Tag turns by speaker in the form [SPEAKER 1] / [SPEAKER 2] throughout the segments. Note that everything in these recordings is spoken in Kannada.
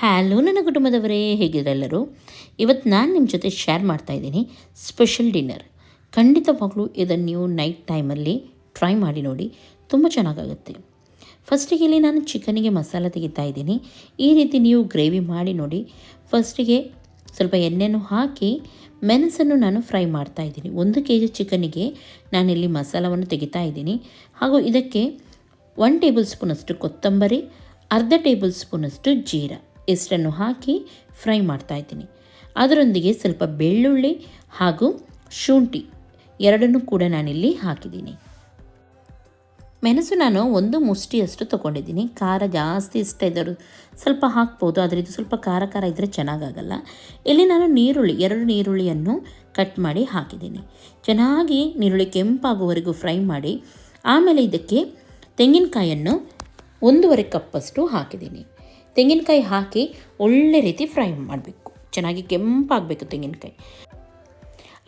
[SPEAKER 1] ಹ್ಯಾಲೋ ನನ್ನ ಕುಟುಂಬದವರೇ ಹೇಗಿದ್ರೆಲ್ಲರೂ ಇವತ್ತು ನಾನು ನಿಮ್ಮ ಜೊತೆ ಶೇರ್ ಮಾಡ್ತಾ ಇದ್ದೀನಿ ಸ್ಪೆಷಲ್ ಡಿನ್ನರ್ ಖಂಡಿತವಾಗಲೂ ಇದನ್ನು ನೀವು ನೈಟ್ ಟೈಮಲ್ಲಿ ಟ್ರೈ ಮಾಡಿ ನೋಡಿ, ತುಂಬ ಚೆನ್ನಾಗಾಗುತ್ತೆ. ಫಸ್ಟಿಗೆ ಇಲ್ಲಿ ನಾನು ಚಿಕನಿಗೆ ಮಸಾಲ ತೆಗಿತಾ ಇದ್ದೀನಿ. ಈ ರೀತಿ ನೀವು ಗ್ರೇವಿ ಮಾಡಿ ನೋಡಿ ಫಸ್ಟಿಗೆ ಸ್ವಲ್ಪ ಎಣ್ಣೆನೂ ಹಾಕಿ, ಮೆಣಸನ್ನು ನಾನು ಫ್ರೈ ಮಾಡ್ತಾ ಇದ್ದೀನಿ. ಒಂದು ಕೆ ಜಿ ಚಿಕನಿಗೆ ನಾನಿಲ್ಲಿ ಮಸಾಲವನ್ನು ತೆಗಿತಾ ಇದ್ದೀನಿ. ಹಾಗೂ ಇದಕ್ಕೆ ಒನ್ ಟೇಬಲ್ ಸ್ಪೂನಷ್ಟು ಕೊತ್ತಂಬರಿ, ಅರ್ಧ ಟೇಬಲ್ ಸ್ಪೂನಷ್ಟು ಜೀರ. ಇಷ್ಟನ್ನು ಹಾಕಿ ಫ್ರೈ ಮಾಡ್ತಾ ಇದ್ದೀನಿ. ಅದರೊಂದಿಗೆ ಸ್ವಲ್ಪ ಬೆಳ್ಳುಳ್ಳಿ ಹಾಗೂ ಶುಂಠಿ ಎರಡನ್ನೂ ಕೂಡ ನಾನಿಲ್ಲಿ ಹಾಕಿದ್ದೀನಿ. ಮೆಣಸು ನಾನು ಒಂದು ಮುಷ್ಟಿಯಷ್ಟು ತೊಗೊಂಡಿದ್ದೀನಿ. ಖಾರ ಜಾಸ್ತಿ ಇಷ್ಟ ಇದ್ದರೂ ಸ್ವಲ್ಪ ಹಾಕ್ಬೋದು, ಆದರೆ ಇದು ಸ್ವಲ್ಪ ಖಾರ ಖಾರ ಇದ್ದರೆ ಚೆನ್ನಾಗಾಗಲ್ಲ. ಇಲ್ಲಿ ನಾನು ನೀರುಳ್ಳಿ, ಎರಡು ನೀರುಳ್ಳಿಯನ್ನು ಕಟ್ ಮಾಡಿ ಹಾಕಿದ್ದೀನಿ. ಚೆನ್ನಾಗಿ ನೀರುಳ್ಳಿ ಕೆಂಪಾಗುವವರೆಗೂ ಫ್ರೈ ಮಾಡಿ, ಆಮೇಲೆ ಇದಕ್ಕೆ ತೆಂಗಿನಕಾಯನ್ನು ಒಂದೂವರೆ ಕಪ್ಪಷ್ಟು ಹಾಕಿದ್ದೀನಿ. ತೆಂಗಿನಕಾಯಿ ಹಾಕಿ ಒಳ್ಳೆ ರೀತಿ ಫ್ರೈ ಮಾಡಬೇಕು. ಚೆನ್ನಾಗಿ ಕೆಂಪಾಗಬೇಕು ತೆಂಗಿನಕಾಯಿ.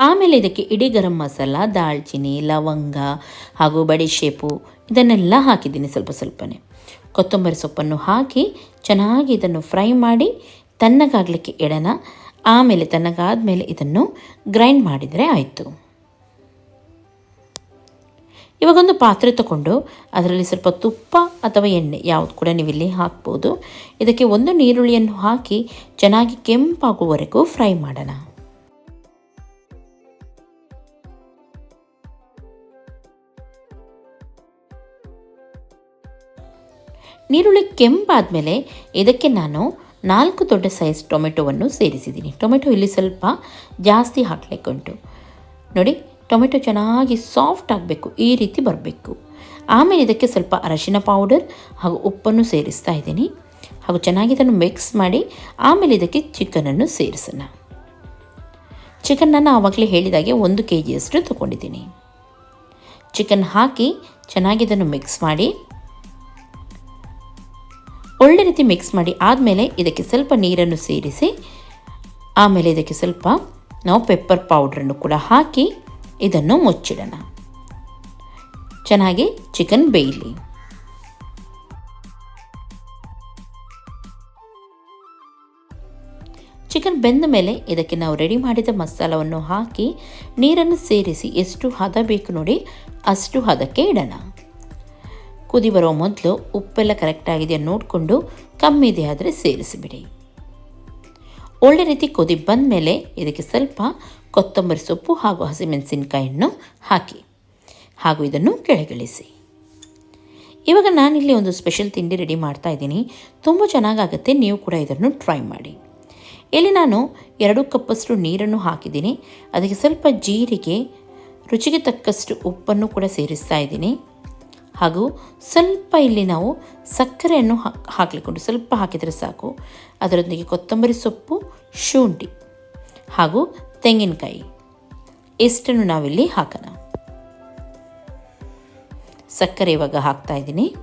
[SPEAKER 1] ಆಮೇಲೆ ಇದಕ್ಕೆ ಇಡೀ ಗರಂ ಮಸಾಲ ದಾಲ್ಚಿನ್ನಿ ಲವಂಗ ಹಾಗೂ ಬಡಿಶೇಪು ಇದನ್ನೆಲ್ಲ ಹಾಕಿದ್ದೀನಿ ಸ್ವಲ್ಪ ಸ್ವಲ್ಪನೇ. ಕೊತ್ತಂಬರಿ ಸೊಪ್ಪನ್ನು ಹಾಕಿ ಚೆನ್ನಾಗಿ ಇದನ್ನು ಫ್ರೈ ಮಾಡಿ ತಣ್ಣಗಾಗಲಿಕ್ಕೆ ಇಡೋಣ ಆಮೇಲೆ ತಣ್ಣಗಾದ ಮೇಲೆ ಇದನ್ನು ಗ್ರೈಂಡ್ ಮಾಡಿದರೆ ಆಯಿತು. ಇವಾಗೊಂದು ಪಾತ್ರೆ ತಗೊಂಡು ಅದರಲ್ಲಿ ಸ್ವಲ್ಪ ತುಪ್ಪ ಅಥವಾ ಎಣ್ಣೆ ಯಾವುದು ಕೂಡ ನೀವು ಇಲ್ಲಿ ಹಾಕ್ಬೋದು. ಇದಕ್ಕೆ ಒಂದು ನೀರುಳ್ಳಿಯನ್ನು ಹಾಕಿ ಚೆನ್ನಾಗಿ ಕೆಂಪಾಗುವವರೆಗೂ ಫ್ರೈ ಮಾಡೋಣ. ನೀರುಳ್ಳಿ ಕೆಂಪಾದಮೇಲೆ ಇದಕ್ಕೆ ನಾನು ನಾಲ್ಕು ದೊಡ್ಡ ಸೈಜ್ ಟೊಮೆಟೊವನ್ನು ಸೇರಿಸಿದ್ದೀನಿ. ಟೊಮೆಟೊ ಇಲ್ಲಿ ಸ್ವಲ್ಪ ಜಾಸ್ತಿ ಹಾಕಲಿಕ್ಕುಂಟು. ನೋಡಿ ಟೊಮೆಟೊ ಚೆನ್ನಾಗಿ ಸಾಫ್ಟ್ ಆಗಬೇಕು, ಈ ರೀತಿ ಬರಬೇಕು. ಆಮೇಲೆ ಇದಕ್ಕೆ ಸ್ವಲ್ಪ ಅರಶಿನ ಪೌಡರ್ ಹಾಗೂ ಉಪ್ಪನ್ನು ಸೇರಿಸ್ತಾ ಇದ್ದೀನಿ. ಹಾಗೂ ಚೆನ್ನಾಗಿ ಇದನ್ನು ಮಿಕ್ಸ್ ಮಾಡಿ, ಆಮೇಲೆ ಇದಕ್ಕೆ ಚಿಕನನ್ನು ಸೇರಿಸೋಣ. ಚಿಕನನ್ನು ಆವಾಗಲೇ ಹೇಳಿದಾಗೆ ಒಂದು ಕೆ ಜಿಯಷ್ಟು ತೊಗೊಂಡಿದ್ದೀನಿ. ಚಿಕನ್ ಹಾಕಿ ಚೆನ್ನಾಗಿ ಇದನ್ನು ಮಿಕ್ಸ್ ಮಾಡಿ, ಒಳ್ಳೆ ರೀತಿ ಮಿಕ್ಸ್ ಮಾಡಿ ಆದಮೇಲೆ ಇದಕ್ಕೆ ಸ್ವಲ್ಪ ನೀರನ್ನು ಸೇರಿಸಿ, ಆಮೇಲೆ ಇದಕ್ಕೆ ಸ್ವಲ್ಪ ನಾವು ಪೆಪ್ಪರ್ ಪೌಡ್ರನ್ನು ಕೂಡ ಹಾಕಿ ಇದನ್ನು ಮುಚ್ಚಿಡೋಣ. ಚೆನ್ನಾಗಿ ಚಿಕನ್ ಬೇಯಲಿ. ಚಿಕನ್ ಬೆಂದ ಮೇಲೆ ಇದಕ್ಕೆ ನಾವು ರೆಡಿ ಮಾಡಿದ ಮಸಾಲವನ್ನು ಹಾಕಿ, ನೀರನ್ನು ಸೇರಿಸಿ ಎಷ್ಟು ಹದ ಬೇಕು ನೋಡಿ ಅಷ್ಟು ಹದಕ್ಕೆ ಇಡೋಣ. ಕುದಿ ಬರೋ ಮೊದಲು ಉಪ್ಪೆಲ್ಲ ಕರೆಕ್ಟಾಗಿದೆಯಾ ನೋಡಿಕೊಂಡು ಕಮ್ಮಿ ಇದೆ ಆದರೆ ಸೇರಿಸಿಬಿಡಿ. ಒಳ್ಳೆ ರೀತಿ ಕುದಿ ಬಂದ ಮೇಲೆ ಇದಕ್ಕೆ ಸ್ವಲ್ಪ ಕೊತ್ತಂಬರಿ ಸೊಪ್ಪು ಹಾಗೂ ಹಸಿಮೆಣಸಿನಕಾಯಿಯನ್ನು ಹಾಕಿ. ಹಾಗೂ ಇದನ್ನು ಕೆಳಗಿಳಿಸಿ. ಇವಾಗ ನಾನಿಲ್ಲಿ ಒಂದು ಸ್ಪೆಷಲ್ ತಿಂಡಿ ರೆಡಿ ಮಾಡ್ತಾ ಇದ್ದೀನಿ. ತುಂಬ ಚೆನ್ನಾಗಾಗುತ್ತೆ. ನೀವು ಕೂಡ ಇದನ್ನು ಟ್ರೈ ಮಾಡಿ. ಇಲ್ಲಿ ನಾನು ಎರಡು ಕಪ್ಪಷ್ಟು ನೀರನ್ನು ಹಾಕಿದ್ದೀನಿ. ಅದಕ್ಕೆ ಸ್ವಲ್ಪ ಜೀರಿಗೆ, ರುಚಿಗೆ ತಕ್ಕಷ್ಟು ಉಪ್ಪನ್ನು ಕೂಡ ಸೇರಿಸ್ತಾ ಇದ್ದೀನಿ. ಹಾಗೂ ಸ್ವಲ್ಪ ಇಲ್ಲಿ ನಾವು ಸಕ್ಕರೆಯನ್ನು ಹಾಕಲಿಕ್ಕೊಂಡು ಸ್ವಲ್ಪ ಹಾಕಿದರೆ ಸಾಕು. ಅದರೊಂದಿಗೆ ಕೊತ್ತಂಬರಿ ಸೊಪ್ಪು, ಶುಂಠಿ ಹಾಗೂ ತೆಂಗಿನಕಾಯಿ. ಇಷ್ಟನ್ನು ನಾವಿಲ್ಲಿ ಹಾಕೋಣ? ಸಕ್ಕರೆ ಇವಾಗ ಹಾಕ್ತಾ ಇದ್ದೀನಿ.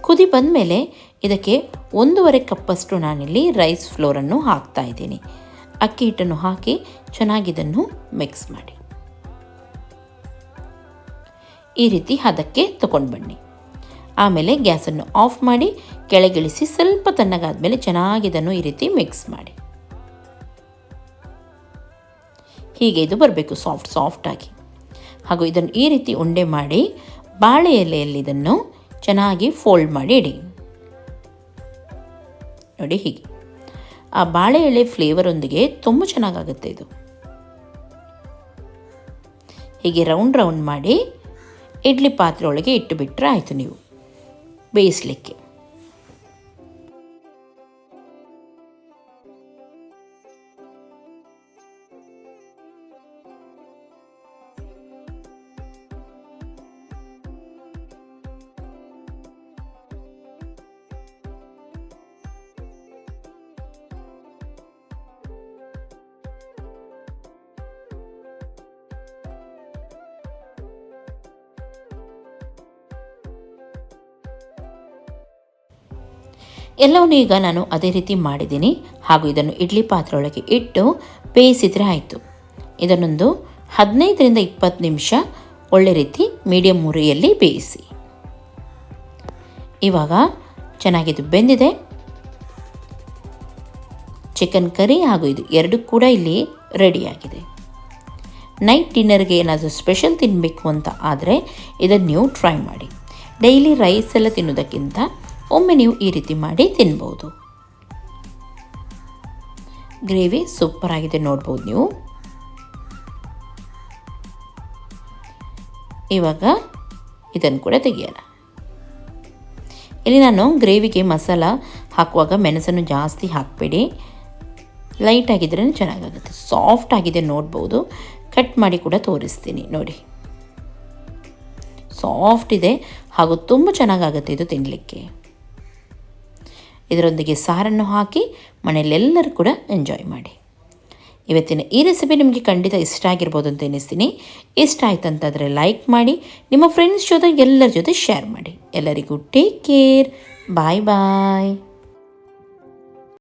[SPEAKER 1] ಕುದಿ ಬಂದ ಮೇಲೆ ಇದಕ್ಕೆ ಒಂದೂವರೆ ಕಪ್ಪಷ್ಟು ನಾನಿಲ್ಲಿ ರೈಸ್ ಫ್ಲೋರನ್ನು ಹಾಕ್ತಾ ಇದ್ದೀನಿ. ಅಕ್ಕಿ ಹಿಟ್ಟನ್ನು ಹಾಕಿ ಚೆನ್ನಾಗಿದನ್ನು ಮಿಕ್ಸ್ ಮಾಡಿ. ಈ ರೀತಿ ಹದಕ್ಕೆ ತಗೊಂಡು ಬನ್ನಿ ಆಮೇಲೆ ಗ್ಯಾಸನ್ನು ಆಫ್ ಮಾಡಿ, ಕೆಳಗಿಳಿಸಿ ಸ್ವಲ್ಪ ತಣ್ಣಗಾದ್ಮೇಲೆ ಚೆನ್ನಾಗಿದನ್ನು ಈ ರೀತಿ ಮಿಕ್ಸ್ ಮಾಡಿ. ಹೀಗೆ ಇದು ಬರಬೇಕು ಸಾಫ್ಟ್ ಸಾಫ್ಟಾಗಿ ಹಾಗೂ ಇದನ್ನು ಈ ರೀತಿ ಉಂಡೆ ಮಾಡಿ, ಬಾಳೆ ಎಲೆಯಲ್ಲಿ ಇದನ್ನು ಚೆನ್ನಾಗಿ ಫೋಲ್ಡ್ ಮಾಡಿ ಇಡಿ. ನೋಡಿ ಹೀಗೆ. ಆ ಬಾಳೆ ಎಲೆ ಫ್ಲೇವರೊಂದಿಗೆ ತುಂಬ ಚೆನ್ನಾಗಾಗುತ್ತೆ ಇದು. ಹೀಗೆ ರೌಂಡ್ ರೌಂಡ್ ಮಾಡಿ ಇಡ್ಲಿ ಪಾತ್ರೆ ಒಳಗೆ ಇಟ್ಟುಬಿಟ್ರೆ ಆಯಿತು ನೀವು. ಬೇಯಿಸಲಿಕ್ಕೆ. ಎಲ್ಲವನ್ನೂ ಈಗ ನಾನು ಅದೇ ರೀತಿ ಮಾಡಿದ್ದೀನಿ. ಹಾಗೂ ಇದನ್ನು ಇಡ್ಲಿ ಪಾತ್ರೆಯೊಳಗೆ ಇಟ್ಟು ಬೇಯಿಸಿದರೆ ಆಯಿತು. ಇದನ್ನೊಂದು ಹದಿನೈದರಿಂದ ಇಪ್ಪತ್ತು ನಿಮಿಷ ಒಳ್ಳೆ ರೀತಿ ಮೀಡಿಯಂ ಉರಿಯಲ್ಲಿ ಬೇಯಿಸಿ. ಇವಾಗ ಚೆನ್ನಾಗಿದು ಬೆಂದಿದೆ. ಚಿಕನ್ ಕರಿ ಹಾಗೂ ಇದು ಎರಡು ಕೂಡ ಇಲ್ಲಿ ರೆಡಿಯಾಗಿದೆ. ನೈಟ್ ಡಿನ್ನರ್ಗೆ ಏನಾದರೂ ಸ್ಪೆಷಲ್ ತಿನ್ನಬೇಕು ಅಂತ ಆದರೆ ಇದನ್ನು ನೀವು ಟ್ರೈ ಮಾಡಿ. ಡೈಲಿ ರೈಸ್ ಎಲ್ಲ ತಿನ್ನೋದಕ್ಕಿಂತ ಒಮ್ಮೆ ನೀವು ಈ ರೀತಿ ಮಾಡಿ ತಿನ್ಬೋದು. ಗ್ರೇವಿ ಸೂಪರ್ ಆಗಿದೆ ನೋಡ್ಬೋದು ನೀವು. ಇವಾಗ ಇದನ್ನು ಕೂಡ ತೆಗೆಯೋಣ. ಇಲ್ಲಿ ನಾನು ಗ್ರೇವಿಗೆ ಮಸಾಲ ಹಾಕುವಾಗ ಮೆಣಸನ್ನು ಜಾಸ್ತಿ ಹಾಕಬೇಡಿ. ಲೈಟ್ ಚೆನ್ನಾಗಾಗುತ್ತೆ. ಸಾಫ್ಟ್ ಆಗಿದೆ ನೋಡ್ಬೋದು. ಕಟ್ ಮಾಡಿ ಕೂಡ ತೋರಿಸ್ತೀನಿ ನೋಡಿ. ಸಾಫ್ಟ್ ಇದೆ ಹಾಗೂ ತುಂಬ ಚೆನ್ನಾಗಾಗುತ್ತೆ ಇದು ತಿನ್ನಲಿಕ್ಕೆ ಇದರೊಂದಿಗೆ ಸಾರನ್ನು ಹಾಕಿ ಮನೆಯಲ್ಲೆಲ್ಲರೂ ಕೂಡ ಎಂಜಾಯ್ ಮಾಡಿ. ಇವತ್ತಿನ ಈ ರೆಸಿಪಿ ನಿಮಗೆ ಖಂಡಿತ ಇಷ್ಟ ಆಗಿರ್ಬೋದು ಅಂತ ಎನಿಸ್ತೀನಿ ಇಷ್ಟ ಆಯ್ತು ಅಂತಾದರೆ ಲೈಕ್ ಮಾಡಿ, ನಿಮ್ಮ ಫ್ರೆಂಡ್ಸ್ ಜೊತೆ ಎಲ್ಲರ ಜೊತೆ ಶೇರ್ ಮಾಡಿ. ಎಲ್ಲರಿಗೂ ಟೇಕ್ ಕೇರ್ ಬಾಯ್ ಬಾಯ್